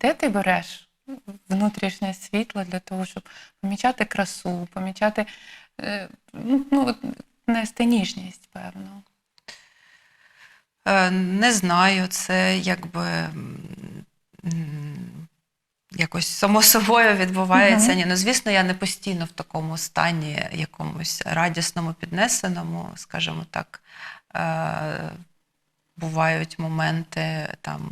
де ти береш внутрішнє світло для того, щоб помічати красу, помічати е, ну, ну, нести ніжність, певно. Е, Не знаю, це якби якось само собою відбувається. Мгм. Ні, ну звісно, я не постійно в такому стані якомусь радісному, піднесеному, скажімо так. Е, Бувають моменти там,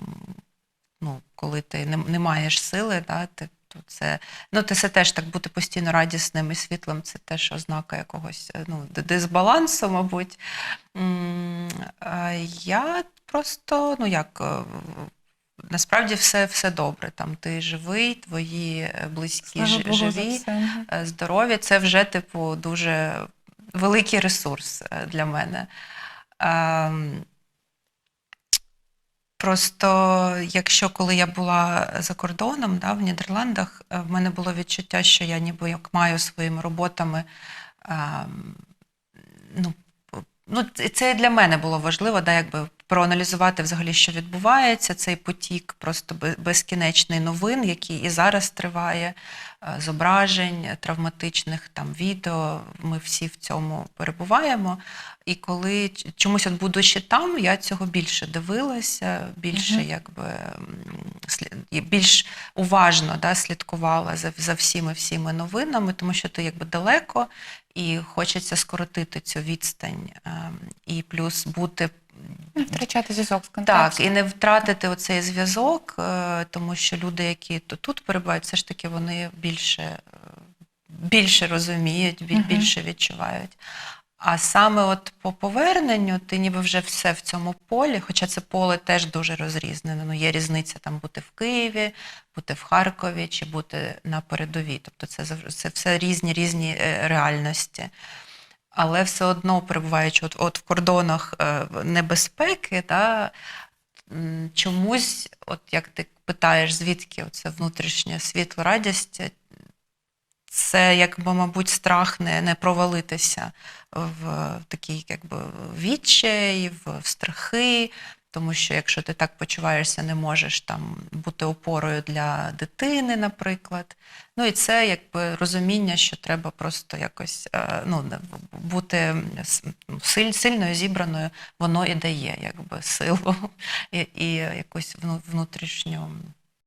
ну, коли ти не, не маєш сили, да, ти, то це, ну, це теж так бути постійно радісним і світлим, це теж ознака якогось е, ну, дисбалансу, мабуть. Я просто, ну як, е, насправді все, все добре. Там ти живий, твої е, близькі ж- Богу живі, здорові. Це вже, типу, дуже великий ресурс для мене. Просто якщо коли я була за кордоном, да, в Нідерландах, е, в мене було відчуття, що я ніби як маю своїми роботами. ем, ну, ну, це- для мене було важливо, да, якби проаналізувати взагалі, що відбувається, цей потік просто безкінечний новин, який і зараз триває, зображень, травматичних там відео. Ми всі в цьому перебуваємо. І коли чомусь, от будучи там, я цього більше дивилася, більше Мгм. якби більш уважно да, слідкувала за, за всіми всіми новинами, тому що ти якби далеко, і хочеться скоротити цю відстань, ем, і плюс бути Не втрачати зв'язок з так, і не втратити оцей зв'язок, е, тому що люди, які тут перебувають, все ж таки вони більше, е, більше розуміють, більше відчувають. А саме от по поверненню ти ніби вже все в цьому полі, хоча це поле теж дуже розрізнене. Ну, є різниця там бути в Києві, бути в Харкові чи бути на передовій. Тобто це, це все різні різні е, реальності. Але все одно, перебуваючи от, от в кордонах е, небезпеки, та, чомусь, от як ти питаєш, звідки це внутрішнє світло, радість, це якби, мабуть, страх не, не провалитися в такий якби відчай, в, в страхи. Тому що якщо ти так почуваєшся, не можеш там бути опорою для дитини, наприклад. Ну і це якби розуміння, що треба просто якось е, ну, бути с- силь- сильною, зібраною, воно і дає якби силу і, і якусь вну- внутрішню